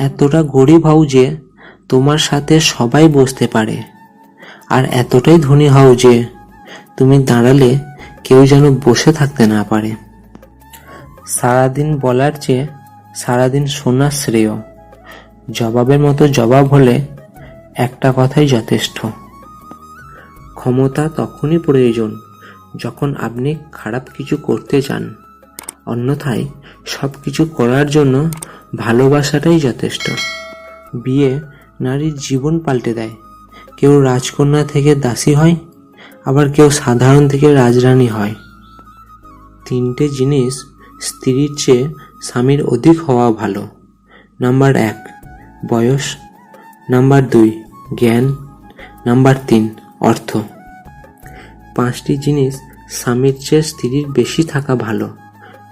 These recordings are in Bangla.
এতটা গরিব হও যে তোমার সাথে সবাই বসতে পারে। আর এতটাই ধনী হও যে তুমি দাঁড়ালে কেউ যেন বসে থাকতে না পারে। সারাদিন বলার চেয়ে সারাদিন শোনা শ্রেয়। জবাবের মতো জবাব হলে একটা কথাই যথেষ্ট। ক্ষমতা তখনই প্রয়োজন যখন আপনি খারাপ কিছু করতে চান। অন্যথায় সব কিছু করার জন্য ভালোবাসাটাই যথেষ্ট। বিয়ে নারীর জীবন পাল্টে দেয়। কেউ রাজকন্যা থেকে দাসী হয়, আবার কেউ সাধারণ থেকে রাজরানী হয়। তিনটে জিনিস স্ত্রীর চেয়ে স্বামীর অধিক হওয়া ভালো। নাম্বার এক, বয়স। নাম্বার দুই, জ্ঞান। নাম্বার তিন, অর্থ। পাঁচটি জিনিস স্বামীর চেয়ে স্ত্রীর বেশি থাকা ভালো।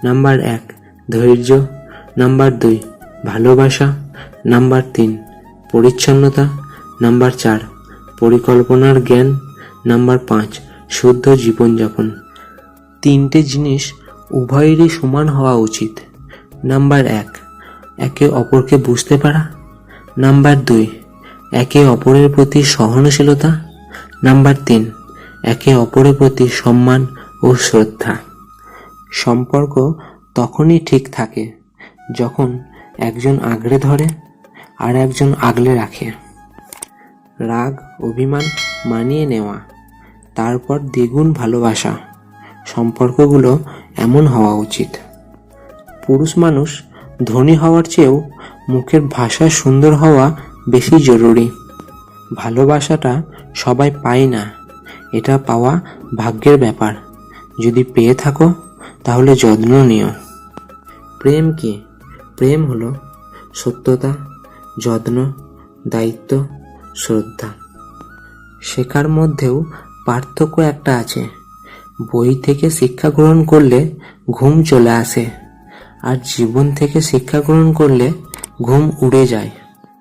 নাম্বার এক, ধৈর্য। নাম্বার দুই, ভালোবাসা। নাম্বার তিন, পরিচ্ছন্নতা। নাম্বার চার, পরিকল্পনার জ্ঞান। নাম্বার পাঁচ, শুদ্ধ জীবনযাপন। তিনটে জিনিস উভয়েরই সমান হওয়া উচিত। নাম্বার এক, একে অপরকে বুঝতে পারা। নাম্বার দুই, একে অপরের প্রতি সহনশীলতা। নাম্বার তিন, একে অপরের প্রতি সম্মান ও শ্রদ্ধা। সম্পর্ক তখনই ঠিক থাকে যখন একজন আগড়ে ধরে আর একজন আগলে রাখে। রাগ, অভিমান মানিয়ে নেওয়া, তারপর দ্বিগুণ ভালোবাসা, সম্পর্কগুলো এমন হওয়া উচিত। পুরুষ মানুষ ধনী হওয়ার চেয়েও মুখের ভাষা সুন্দর হওয়া বেশি জরুরি। ভালোবাসাটা সবাই পায় না, এটা পাওয়া ভাগ্যের ব্যাপার। যদি পেয়ে থাকো, তাহলে যত্ন নিও। প্রেম কি? প্রেম হল সত্যতা, যত্ন, দায়িত্ব, শ্রদ্ধা। শেখার মধ্যেও পার্থক্য একটা আছে। বই থেকে শিক্ষা গ্রহণ করলে ঘুম চলে আসে আর জীবন থেকে শিক্ষা গ্রহণ করলে ঘুম উড়ে যায়।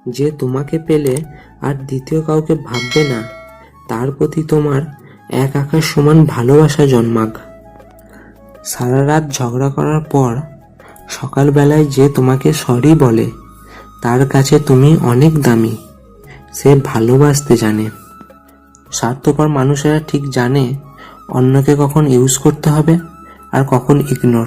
যে তোমাকে পেলে আর দ্বিতীয় কাউকে ভাববে না, তার প্রতি তোমার এক আকাশ সমান ভালোবাসা জন্মাক। সারা রাত ঝগড়া করার পর সকালবেলায় যে তোমাকে সরি বলে, তার কাছে তুমি অনেক দামি। সে ভালোবাসতে জানে। স্বার্থপর মানুষেরা ঠিক জানে অন্যকে কখন ইউজ করতে হবে আর কখন ইগনোর